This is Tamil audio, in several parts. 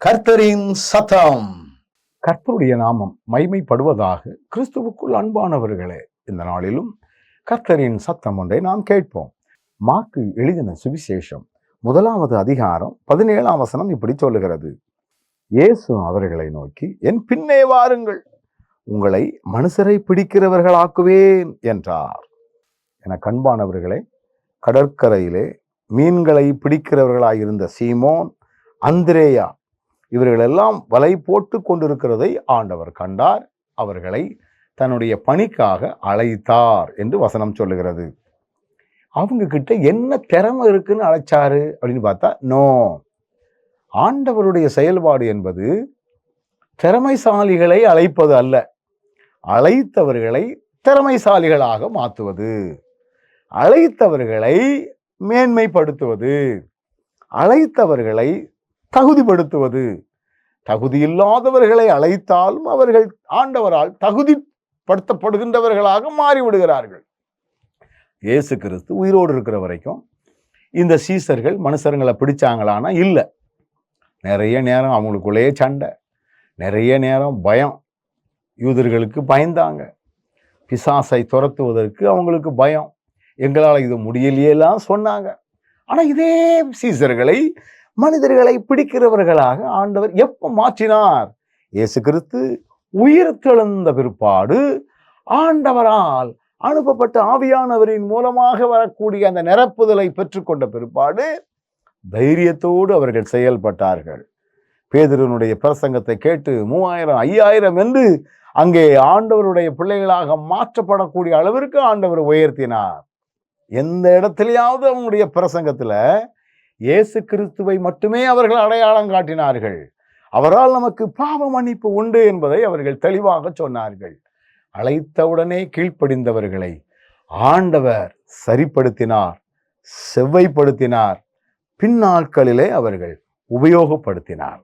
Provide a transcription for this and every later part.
கர்த்தரின் சத்தம். கர்த்தருடைய நாமம் மைமைப்படுவதாக கிறிஸ்துவுக்குள் அன்பானவர்களே இந்த நாளிலும் கர்த்தரின் சத்தம் ஒன்றை நாம் கேட்போம். மாக்கு எழுதின சுவிசேஷம் முதலாவது அதிகாரம் பதினேழாம் வசனம் இப்படி சொல்லுகிறது. இயேசு அவர்களை நோக்கி என் பின்னே வாருங்கள் உங்களை மனுஷரை பிடிக்கிறவர்களாக்குவேன் என்றார். என கண்பானவர்களே கடற்கரையிலே மீன்களை பிடிக்கிறவர்களாயிருந்த சீமோன் அந்திரேயா இவர்களெல்லாம் வலை போட்டு கொண்டிருக்கிறதை ஆண்டவர் கண்டார். அவர்களை தன்னுடைய பணிக்காக அழைத்தார் என்று வசனம் சொல்லுகிறது. அவங்க கிட்ட என்ன திறமை இருக்குன்னு அழைச்சாரு அப்படின்னு பார்த்தா நோ. ஆண்டவருடைய செயல்பாடு என்பது திறமைசாலிகளை அழைப்பது அல்ல. அழைத்தவர்களை திறமைசாலிகளாக மாற்றுவது அழைத்தவர்களை மேன்மைப்படுத்துவது. அழைத்தவர்களை தகுதிப்படுத்துவது. தகுதி இல்லாதவர்களை அழைத்தாலும் அவர்கள் ஆண்டவரால் தகுதிப்படுத்தப்படுகின்றவர்களாக மாறிவிடுகிறார்கள். இயேசு கிறிஸ்து உயிரோடு இருக்கிற வரைக்கும் இந்த சீசர்கள் மனுஷருங்களை பிடிச்சாங்களானா? இல்லை. நிறைய நேரம் அவங்களுக்குள்ளேயே சண்டை நிறைய நேரம் பயம். யூதர்களுக்கு பயந்தாங்க. பிசாசை துரத்துவதற்கு அவங்களுக்கு பயம். எங்களால் இது முடியலையெல்லாம் சொன்னாங்க. ஆனால் இதே சீசர்களை மனிதர்களை பிடிக்கிறவர்களாக ஆண்டவர் எப்போ மாற்றினார்? இயேசு கிறிஸ்து உயிர்த்தெழுந்த பிற்பாடு ஆண்டவரால் அனுப்பப்பட்ட ஆவியானவரின் மூலமாக வரக்கூடிய அந்த நிரப்புதலை பெற்றுக்கொண்ட பிற்பாடு தைரியத்தோடு அவர்கள் செயல்பட்டார்கள். பேதரனுடைய பிரசங்கத்தை கேட்டு மூவாயிரம் ஐயாயிரம் என்று அங்கே ஆண்டவருடைய பிள்ளைகளாக மாற்றப்படக்கூடிய அளவிற்கு ஆண்டவர் உயர்த்தினார். எந்த இடத்துலையாவது அவங்களுடைய பிரசங்கத்தில் இயேசு கிறிஸ்துவை மட்டுமே அவர்கள் அடையாளம் காட்டினார்கள். அவரால் நமக்கு பாவ மன்னிப்பு உண்டு என்பதை அவர்கள் தெளிவாக சொன்னார்கள். அழைத்தவுடனே கீழ்ப்படிந்தவர்களை ஆண்டவர் சரிப்படுத்தினார் செவ்வைப்படுத்தினார் பின்னாட்களிலே அவர்கள் உபயோகப்படுத்தினார்.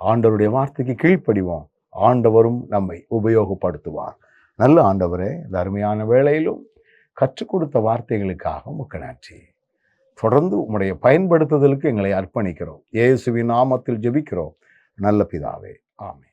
ஆண்டவருடைய வார்த்தைக்கு கீழ்ப்படிவோம். ஆண்டவரும் நம்மை உபயோகப்படுத்துவார். நல்ல ஆண்டவரே இந்த அருமையான வேளையிலும் கற்றுக் கொடுத்த வார்த்தைகளுக்காக முக்கணாட்சி நன்றி தொடர்ந்து உம்முடைய பயன்படுத்துதலுக்கு எங்களை அர்ப்பணிக்கிறோம். இயேசுவின் நாமத்தில் ஜெபிக்கிறோம். நல்ல பிதாவே. ஆமே